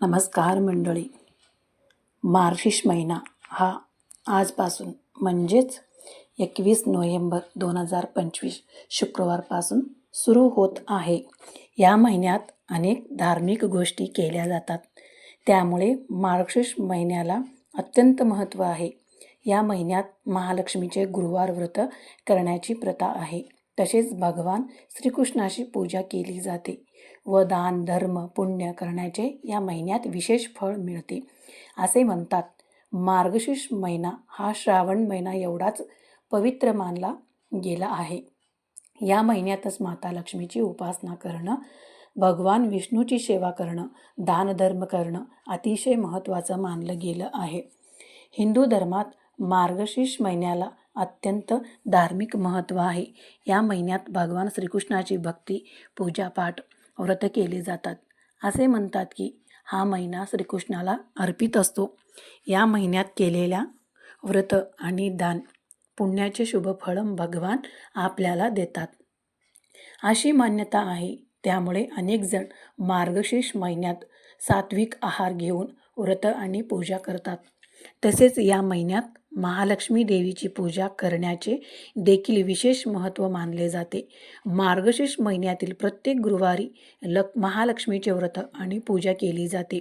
नमस्कार मंडळी. मार्शिश महिना हा आजपासून म्हणजेच एकवीस नोव्हेंबर दोन हजार पंचवीस शुक्रवारपासून सुरू होत आहे. या महिन्यात अनेक धार्मिक गोष्टी केल्या जातात. त्यामुळे मार्गशीर्ष महिन्याला अत्यंत महत्त्व आहे. या महिन्यात महालक्ष्मीचे गुरुवार व्रत करण्याची प्रथा आहे. तसेच भगवान श्रीकृष्णाची पूजा केली जाते. व दान धर्म पुण्य करण्याचे या महिन्यात विशेष फळ मिळते. असे म्हणतात मार्गशीर्ष महिना हा श्रावण महिना एवढाच पवित्र मानला गेला आहे. या महिन्यातच माता लक्ष्मीची उपासना करणं भगवान विष्णूची सेवा करणं दानधर्म करणं अतिशय महत्त्वाचं मानलं गेलं आहे. हिंदू धर्मात मार्गशीर्ष महिन्याला अत्यंत धार्मिक महत्त्व आहे. या महिन्यात भगवान श्रीकृष्णाची भक्ती पूजापाठ व्रत केले जातात. असे म्हणतात की हा महिना श्रीकृष्णाला अर्पित असतो. या महिन्यात केलेल्या व्रत आणि दान पुण्याचे शुभफळ भगवान आपल्याला देतात. अशी मान्यता आहे. त्यामुळे अनेकजण मार्गशीर्ष महिन्यात सात्विक आहार घेऊन व्रत आणि पूजा करतात. तसेच या महिन्यात महालक्ष्मी देवीची पूजा करण्याचे देखील विशेष महत्त्व मानले जाते. मार्गशीर्ष महिन्यातील प्रत्येक गुरुवारी लक महालक्ष्मीचे व्रत आणि पूजा केली जाते.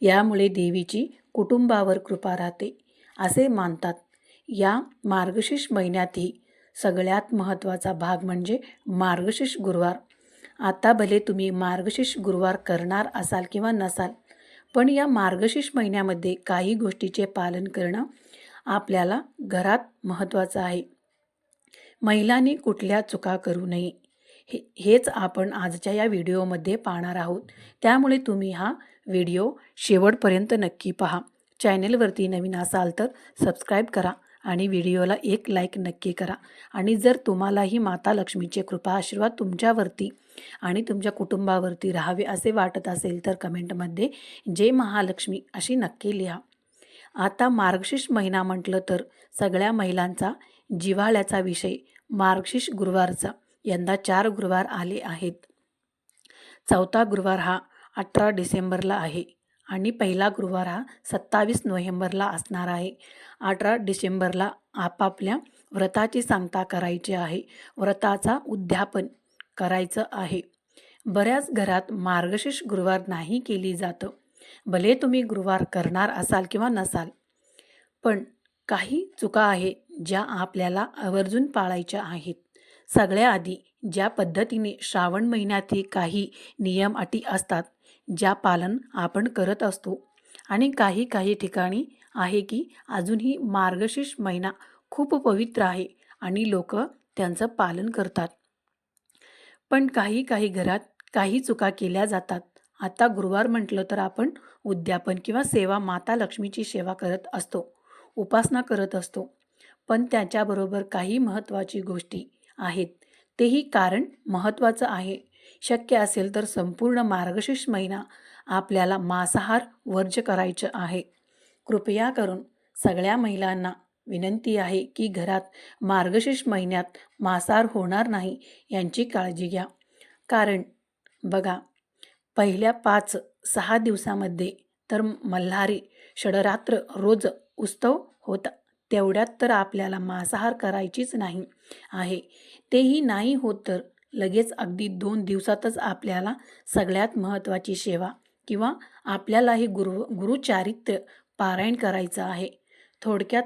यामुळे देवीची कुटुंबावर कृपा राहते असे मानतात. या मार्गशीर्ष महिन्यातही सगळ्यात महत्त्वाचा भाग म्हणजे मार्गशीर्ष गुरुवार. आता भले तुम्ही मार्गशीर्ष गुरुवार करणार असाल किंवा नसाल पण या मार्गशीर्ष महिन्यामध्ये काही गोष्टीचे पालन करणं आपल्याला घरात महत्त्वाचं आहे. महिलांनी कुठल्या चुका करू नये. हे हेच आपण आजच्या या व्हिडिओमध्ये पाहणार आहोत. त्यामुळे तुम्ही हा व्हिडिओ शेवटपर्यंत नक्की पहा. चॅनेलवरती नवीन असाल तर सबस्क्राईब करा आणि व्हिडिओला एक लाईक नक्की करा. आणि जर तुम्हालाही माता लक्ष्मीचे कृपा आशीर्वाद तुमच्यावरती आणि तुमच्या कुटुंबावरती राहावे असे वाटत असेल तर कमेंटमध्ये जय महालक्ष्मी अशी नक्की लिहा. आता मार्गशीर्ष महिना म्हटलं तर सगळ्या महिलांचा जिव्हाळ्याचा विषय मार्गशीर्ष गुरुवारचा. यंदा चार गुरुवार आले आहेत. चौथा गुरुवार हा अठरा डिसेंबरला आहे आणि पहिला गुरुवार हा सत्तावीस नोव्हेंबरला असणार आहे. अठरा डिसेंबरला आपापल्या व्रताची सांगता करायची आहे. व्रताचा उद्यापन करायचं आहे. बऱ्याच घरात मार्गशीर्ष गुरुवार नाही केली जातं. भले तुम्ही गुरुवार करणार असाल किंवा नसाल पण काही चुका आहे ज्या आपल्याला आवर्जून पाळायच्या आहेत. सगळ्या आधी ज्या पद्धतीने श्रावण महिन्यातही काही नियम अटी असतात ज्या पालन आपण करत असतो. आणि काही काही ठिकाणी आहे की अजूनही मार्गशीर्ष महिना खूप पवित्र आहे आणि लोक त्यांचं पालन करतात. पण काही काही घरात काही चुका केल्या जातात. आता गुरुवार म्हटलं तर आपण उद्यापन किंवा सेवा माता लक्ष्मीची सेवा करत असतो उपासना करत असतो. पण त्याच्याबरोबर काही महत्त्वाची गोष्टी आहेत. तेही कारण महत्त्वाचं आहे. शक्य असेल तर संपूर्ण मार्गशीर्ष महिना आपल्याला मांसाहार वर्ज करायचं आहे. कृपया करून सगळ्या महिलांना विनंती आहे की घरात मार्गशीर्ष महिन्यात मांसाहार होणार नाही यांची काळजी घ्या. कारण बघा पहिल्या पाच सहा दिवसामध्ये तर मल्हारी षडरात्र रोज उत्सव होता. तेवढ्यात तर आपल्याला मांसाहार करायचीच नाही आहे. तेही नाही होत तर लगेच अगदी दोन दिवसातच आपल्याला सगळ्यात महत्त्वाची सेवा किंवा आपल्यालाही गुरु गुरुचारित्र्य पारायण करायचं आहे. थोडक्यात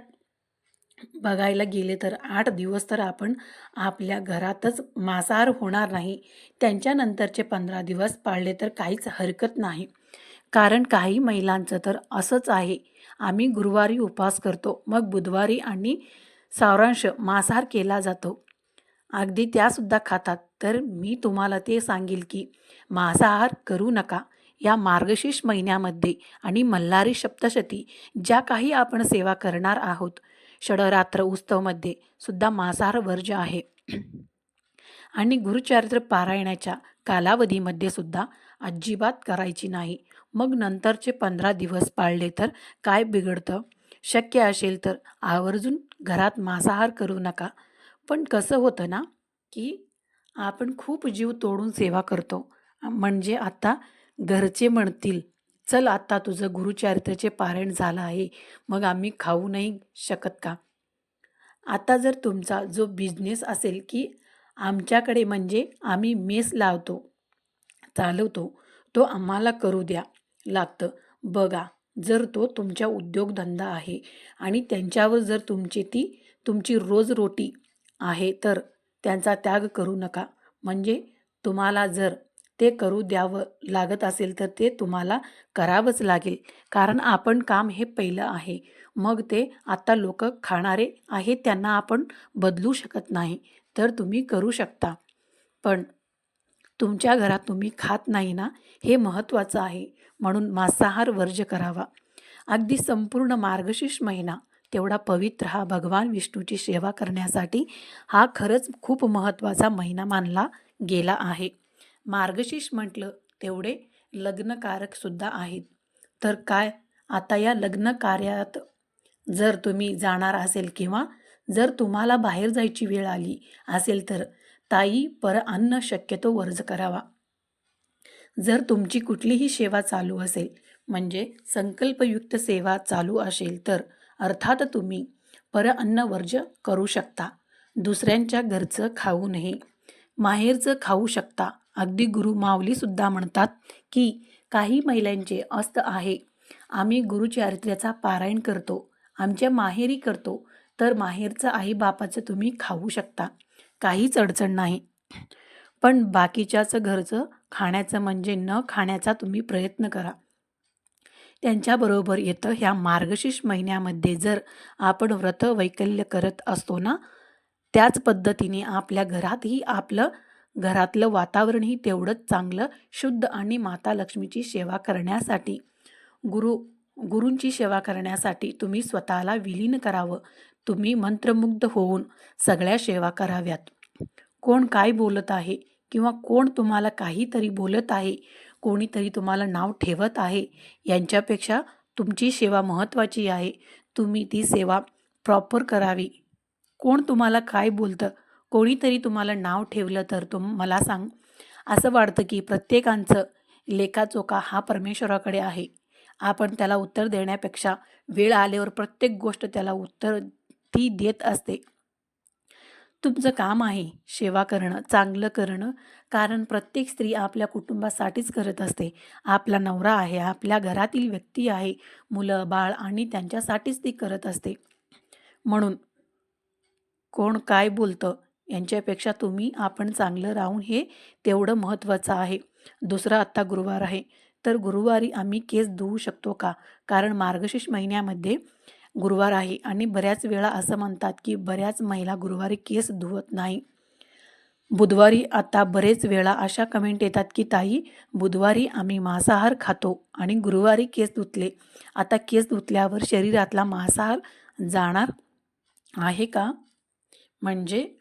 बघायला गेले तर आठ दिवस तर आपण आपल्या घरातच मांसाहार होणार नाही. त्यांच्यानंतरचे पंधरा दिवस पाळले तर काहीच हरकत नाही. कारण काही महिलांचं तर असंच आहे. आम्ही गुरुवारी उपवास करतो मग बुधवारी आणि सारांश मांसाहार केला जातो. अगदी त्यासुद्धा खातात. तर मी तुम्हाला ते सांगेल की मांसाहार करू नका. या मार्गशीर्ष महिन्यामध्ये आणि मल्हारी सप्तशती ज्या काही आपण सेवा करणार आहोत षडरात्र उत्सवमध्ये सुद्धा मांसाहार वर्ज आहे. आणि गुरुचरित्र पारायणाच्या कालावधीमध्ये सुद्धा अजिबात करायची नाही. मग नंतरचे पंधरा दिवस पाळले तर काय बिघडतं? शक्य असेल तर आवर्जून घरात मांसाहार करू नका. पण कसं होतं ना की आपण खूप जीव तोडून सेवा करतो. म्हणजे आता घरचे म्हणतील चल आत्ता तुझं गुरुचरित्राचे पारायण झालं आहे. मग आम्ही खाऊ नाही शकत का? आता जर तुमचा जो बिझनेस असेल की आमच्याकडे म्हणजे आम्ही मेस लावतो चालवतो तो आम्हाला करू द्या लागतं. बघा जर तो तुमच्या उद्योगधंदा आहे आणि त्यांच्यावर जर तुमची ती तुमची रोजरोटी आहे तर त्यांचा त्याग करू नका. म्हणजे तुम्हाला जर ते करू द्यावं लागत असेल तर ते तुम्हाला करावंच लागेल. कारण आपण काम हे पहिलं आहे. मग ते आत्ता लोक खाणारे आहेत त्यांना आपण बदलू शकत नाही. तर तुम्ही करू शकता. पण तुमच्या घरात तुम्ही खात नाही ना हे महत्त्वाचं आहे. म्हणून मांसाहार वर्ज्य करावा. अगदी संपूर्ण मार्गशीर्ष महिना तेवढा पवित्र हा भगवान विष्णूची सेवा करण्यासाठी हा खरंच खूप महत्त्वाचा महिना मानला गेला आहे. मार्गशीर्ष म्हटलं तेवढे लग्नकारकसुद्धा आहेत. तर काय आता या लग्न कार्यात जर तुम्ही जाणार असेल किंवा जर तुम्हाला बाहेर जायची वेळ आली असेल तर ताई पर अन्न शक्यतो वर्ज करावा. जर तुमची कुठलीही सेवा चालू असेल म्हणजे संकल्पयुक्त सेवा चालू असेल तर अर्थात तुम्ही पर अन्न वर्ज करू शकता. दुसऱ्यांच्या घरचं खाऊ नये. माहेरचं खाऊ शकता. अगदी गुरु माऊलीसुद्धा म्हणतात की काही महिलांचे अस्त आहे. आम्ही गुरुचारित्र्याचा पारायण करतो आमच्या माहेरी करतो तर माहेरचं आईबापाचं तुम्ही खाऊ शकता. काहीच अडचण नाही. पण बाकीच्याचं घरचं खाण्याचं म्हणजे न खाण्याचा तुम्ही प्रयत्न करा. त्यांच्याबरोबर येतं ह्या मार्गशीर्ष महिन्यामध्ये जर आपण व्रत वैकल्य करत असतो ना त्याच पद्धतीने आपल्या घरातही आपलं घरातलं वातावरणही तेवढंच चांगलं शुद्ध आणि माता लक्ष्मीची सेवा करण्यासाठी. गुरु गुरूंची सेवा करण्यासाठी तुम्ही स्वतःला विलीन करावं. तुम्ही मंत्रमुग्ध होऊन सगळ्या सेवा कराव्यात. कोण काय बोलत आहे किंवा कोण तुम्हाला काहीतरी बोलत आहे कोणीतरी तुम्हाला नाव ठेवत आहे यांच्यापेक्षा तुमची सेवा महत्त्वाची आहे. तुम्ही ती सेवा प्रॉपर करावी. कोण तुम्हाला काय बोलतं कोणीतरी तुम्हाला नाव ठेवलं तर तुम मला सांग. असं वाटतं की प्रत्येकांचं लेखाचोखा हा परमेश्वराकडे आहे. आपण त्याला उत्तर देण्यापेक्षा वेळ आल्यावर प्रत्येक गोष्ट त्याला उत्तर ती देत असते. तुमचं काम आहे सेवा करणं चांगलं करणं कारण प्रत्येक स्त्री आपल्या कुटुंबासाठीच करत असते. आपला नवरा आहे आपल्या घरातील व्यक्ती आहे मुलं बाळ आणि त्यांच्यासाठीच ती करत असते. म्हणून कोण काय बोलतं यांच्यापेक्षा तुम्ही आपण चांगलं राहून हे तेवढं महत्त्वाचं आहे. दुसरा आत्ता गुरुवार आहे. तर गुरुवारी आम्ही केस धुवू शकतो का? कारण मार्गशीर्ष महिन्यामध्ये गुरुवार आहे आणि बऱ्याच वेळा असं म्हणतात की बऱ्याच महिला गुरुवारी केस धुवत नाही. बुधवारी आता बरेच वेळा अशा कमेंट येतात की ताई बुधवारी आम्ही मांसाहार खातो आणि गुरुवारी केस धुतले. आता केस धुतल्यावर शरीरातला मांसाहार जाणार आहे का? म्हणजे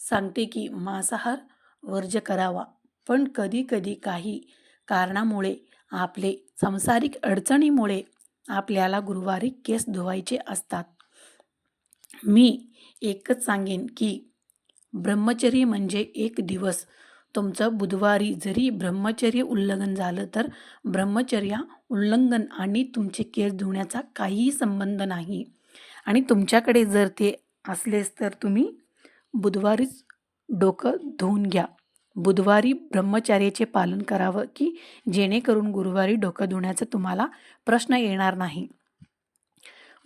सांगते की मांसाहार वर्ज करावा. पण कधी कधी काही कारणामुळे आपले सांसारिक अडचणीमुळे आपल्याला गुरुवारी केस धुवायचे असतात. मी एकच सांगेन की ब्रह्मचर्य म्हणजे एक दिवस. तुमचं बुधवारी जरी ब्रह्मचर्य उल्लंघन झालं तर ब्रह्मचर्या उल्लंघन आणि तुमचे केस धुण्याचा काहीही संबंध नाही. आणि तुमच्याकडे जर ते असलेच तर तुम्ही बुधवारीच डोकं धुवून घ्या. बुधवारी ब्रह्मचार्याचे पालन करावं की जेणेकरून गुरुवारी डोकं धुण्याचा तुम्हाला प्रश्न येणार नाही.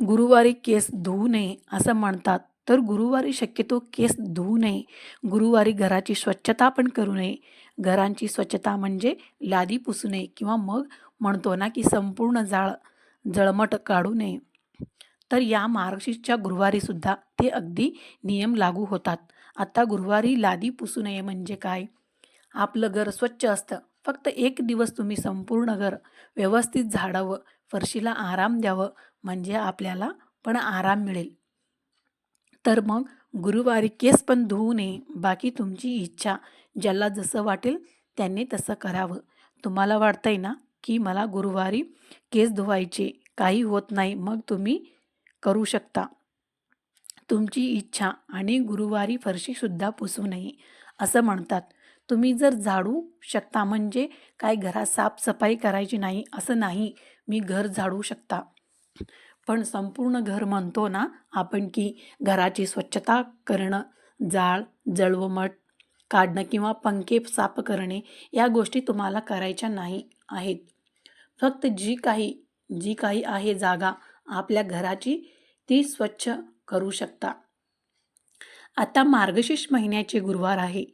गुरुवारी केस धुवू नये असं म्हणतात तर गुरुवारी शक्यतो केस धुवू नये. गुरुवारी घराची स्वच्छता पण करू नये. घरांची स्वच्छता म्हणजे लादी पुसू नये किंवा मग म्हणतो ना की संपूर्ण जाळ जळमट काढू नये. तर या मार्गशीर्षच्या गुरुवारीसुद्धा ते अगदी नियम लागू होतात. आता गुरुवारी लादी पुसू नये म्हणजे काय? आपलं घर स्वच्छ असतं. फक्त एक दिवस तुम्ही संपूर्ण घर व्यवस्थित झाडावं फरशीला आराम द्यावं म्हणजे आपल्याला पण आराम मिळेल. तर मग गुरुवारी केस पण धुवू नये. बाकी तुमची इच्छा ज्याला जसं वाटेल त्यांनी तसं करावं. तुम्हाला वाटतंय ना की मला गुरुवारी केस धुवायचे? काही होत नाही. मग तुम्ही करू शकता. तुमची इच्छा आणि गुरुवारी फरशीसुद्धा पुसू नये असं म्हणतात. तुम्ही जर झाडू शकता म्हणजे काय घरात साफसफाई करायची नाही असं नाही. मी घर झाडू शकता. पण संपूर्ण घर म्हणतो ना आपण की घराची स्वच्छता करणं जाळ जळवमट काढणं किंवा पंखे साफ करणे या गोष्टी तुम्हाला करायच्या नाही आहेत. फक्त जी काही जी काही आहे जागा आपल्या घराची ती स्वच्छ करू शकता. आता मार्गशीर्ष महिन्याचे गुरुवार आहे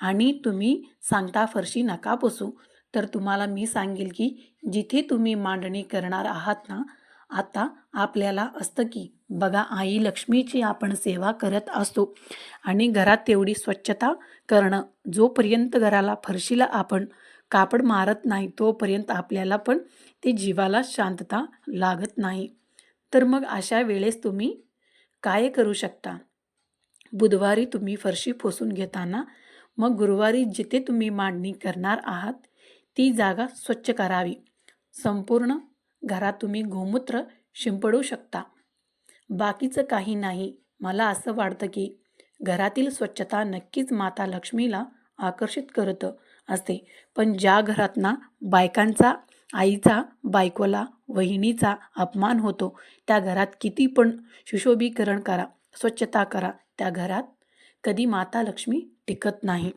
आणि तुम्ही सांगता फरशी नका पुसू. तर तुम्हाला मी सांगेल की जिथे तुम्ही मांडणी करणार आहात ना आता आपल्याला असतं की बघा आई लक्ष्मीची आपण सेवा करत असतो आणि घरात तेवढी स्वच्छता करणं जोपर्यंत घराला फरशीला आपण कापड मारत नाही तोपर्यंत आपल्याला पण ते जीवाला शांतता लागत नाही. तर मग अशा वेळेस तुम्ही काय करू शकता? बुधवारी तुम्ही फरशी पोसून घेताना मग गुरुवारी जिथे तुम्ही मांडणी करणार आहात ती जागा स्वच्छ करावी. संपूर्ण घरात तुम्ही गोमूत्र शिंपडू शकता. बाकीचं काही नाही. मला असं वाटतं की घरातील स्वच्छता नक्कीच माता लक्ष्मीला आकर्षित करत असते. पण ज्या घरात ना बायकांचा आईचा बायकोला वहिनीचा अपमान होतो. त्या घरात किती पण सुशोभीकरण करा स्वच्छता करा. त्या घरात कधी माता लक्ष्मी टिकत नाही.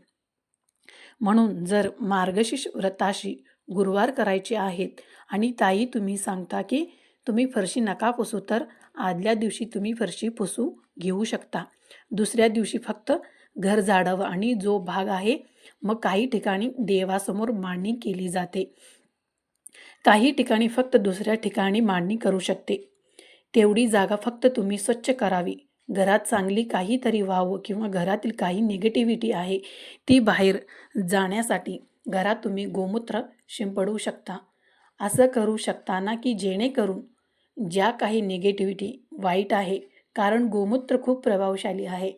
म्हणून जर मार्गशीर्ष व्रताशी गुरुवार करायचे आहेत आणि ताई तुम्ही सांगता की तुम्ही फरशी नका पुसू तर आदल्या दिवशी तुम्ही फरशी पुसू घेऊ शकता. दुसऱ्या दिवशी फक्त घर झाडावं आणि जो भाग आहे मग काही ठिकाणी देवासमोर मांडणी केली जाते. काही ठिकाणी फक्त दुसऱ्या ठिकाणी मांडणी करू शकते. तेवढी जागा फक्त तुम्ही स्वच्छ करावी. घरात चांगली काहीतरी व्हावं किंवा घरातील काही निगेटिव्हिटी आहे ती बाहेर जाण्यासाठी घरात तुम्ही गोमूत्र शिंपडू शकता. असं करू शकता ना की जेणेकरून ज्या काही निगेटिव्हिटी वाईट आहे कारण गोमूत्र खूप प्रभावशाली आहे.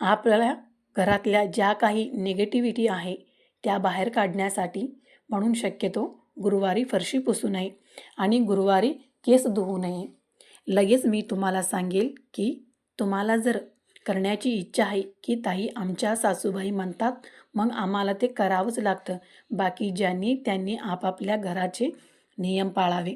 आपल्या घरातल्या ज्या काही निगेटिव्हिटी आहे त्या बाहेर काढण्यासाठी म्हणून शक्यतो गुरुवारी फरशी पुसू नये आणि गुरुवारी केस धुवू नये. लगेच मी तुम्हाला सांगेल की तुम्हाला जर करण्याची इच्छा आहे की ताई आमच्या सासूबाई म्हणतात मग आम्हाला ते करावंच लागतं. बाकी ज्यांनी त्यांनी आपापल्या घराचे नियम पाळावे.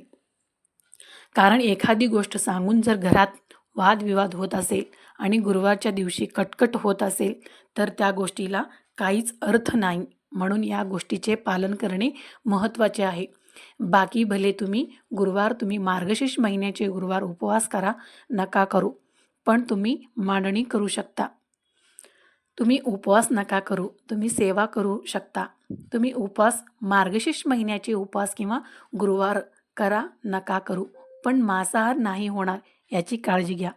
कारण एखादी गोष्ट सांगून जर घरात वादविवाद होत असेल आणि गुरुवारच्या दिवशी कटकट होत असेल तर त्या गोष्टीला काहीच अर्थ नाही. म्हणून या गोष्टीचे पालन करणे महत्त्वाचे आहे. बाकी भले तुम्ही गुरुवार तुम्ही मार्गशीर्ष महिन्याचे गुरुवार उपवास करा नका करू पण तुम्ही मांडणी करू शकता. तुम्ही उपवास नका करू तुम्ही सेवा करू शकता. तुम्ही उपवास मार्गशीर्ष महिन्याचे उपवास किंवा गुरुवार करा नका करू पण मांसाहार नाही होणार याची काळजी घ्या.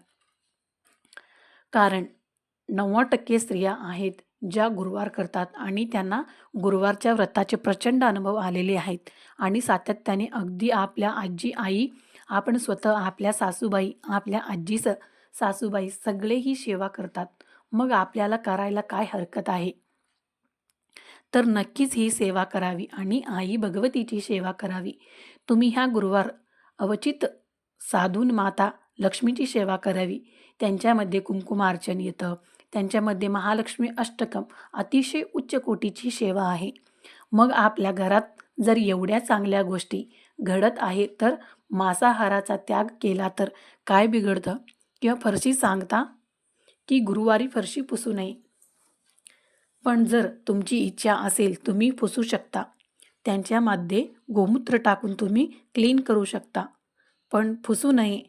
कारण नव्वद टक्के स्त्रिया आहेत ज्या गुरुवार करतात आणि त्यांना गुरुवारच्या व्रताचे प्रचंड अनुभव आलेले आहेत. आणि सातत्याने अगदी आपल्या आजी आई आपण स्वतः आपल्या सासूबाई आपल्या आजी स सासूबाई सगळेही सेवा करतात. मग आपल्याला करायला काय हरकत आहे? तर नक्कीच ही सेवा करावी आणि आई भगवतीची सेवा करावी. तुम्ही ह्या गुरुवार अवचित साधून माता लक्ष्मीची सेवा करावी. त्यांच्यामध्ये कुंकुमार्चन येतं. त्यांच्यामध्ये महालक्ष्मी अष्टकम अतिशय उच्च कोटीची सेवा आहे. मग आपल्या घरात जर एवढ्या चांगल्या गोष्टी घडत आहेत तर मांसाहाराचा त्याग केला तर काय बिघडतं? किंवा फरशी सांगता की गुरुवारी फरशी पुसू नये? पण जर तुमची इच्छा असेल तुम्ही पुसू शकता. त्यांच्यामध्ये गोमूत्र टाकून तुम्ही क्लीन करू शकता. पण फुसू नये.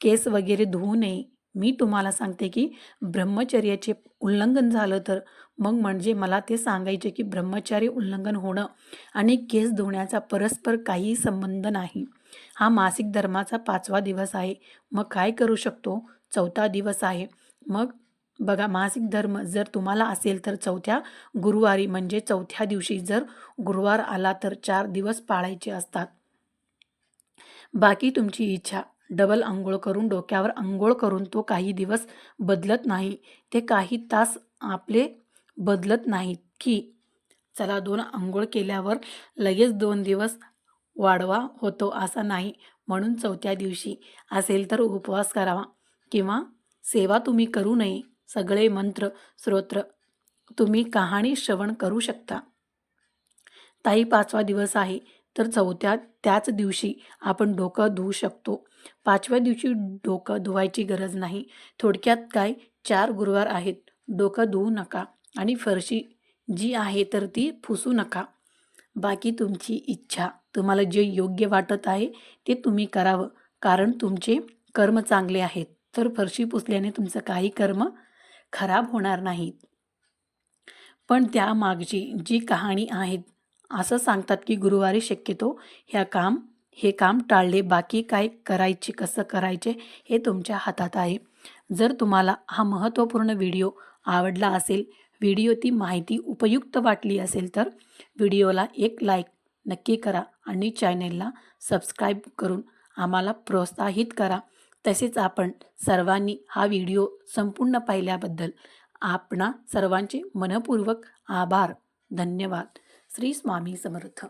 केस वगैरे धुवू नये. मी तुम्हाला सांगते की ब्रह्मचर्याचे उल्लंघन झालं तर मग म्हणजे मला ते सांगायचे की ब्रह्मचारी उल्लंघन होणं आणि केस धुण्याचा परस्पर काही संबंध नाही. हा मासिक धर्माचा पाचवा दिवस आहे. मग काय करू शकतो? चौथा दिवस आहे. मग बघा मासिक धर्म जर तुम्हाला असेल तर चौथ्या गुरुवारी म्हणजे चौथ्या दिवशी जर गुरुवार आला तर चार दिवस पाळायचे असतात. बाकी तुमची इच्छा डबल आंघोळ करून डोक्यावर आंघोळ करून तो काही दिवस बदलत नाही. ते काही तास आपले बदलत नाहीत की चला दोन आंघोळ केल्यावर लगेच दोन दिवस वाढवा होतो असा नाही. म्हणून चौथ्या दिवशी असेल तर उपवास करावा किंवा सेवा तुम्ही करू नये. सगळे मंत्र स्तोत्र तुम्ही कहाणी श्रवण करू शकता. ताई पाचवा दिवस आहे. तर चौथ्या त्याच दिवशी आपण डोकं धुवू शकतो. पाचव्या दिवशी डोकं धुवायची गरज नाही. थोडक्यात काय? चार गुरुवार आहेत. डोकं धुवू नका. आणि फरशी जी आहे तर ती फुसू नका. बाकी तुमची इच्छा तुम्हाला जे योग्य वाटत आहे ते तुम्ही करावं. कारण तुमचे कर्म चांगले आहेत. तर फरशी पुसल्याने तुमचं काही कर्म खराब होणार नाहीत. पण त्यामागची जी कहाणी आहेत असं सांगतात की गुरुवारी शक्यतो ह्या काम हे काम टाळले बाकी काय करायचे कसं करायचे हे तुमच्या हातात आहे. जर तुम्हाला हा महत्त्वपूर्ण व्हिडिओ आवडला असेल व्हिडिओ ती माहिती उपयुक्त वाटली असेल तर व्हिडिओला एक लाईक नक्की करा आणि चॅनेलला सबस्क्राईब करून आम्हाला प्रोत्साहित करा. तसेच आपण सर्वांनी हा व्हिडिओ संपूर्ण पाहिल्याबद्दल आपणा सर्वांचे मनपूर्वक आभार. धन्यवाद. श्री स्वामी समर्थ.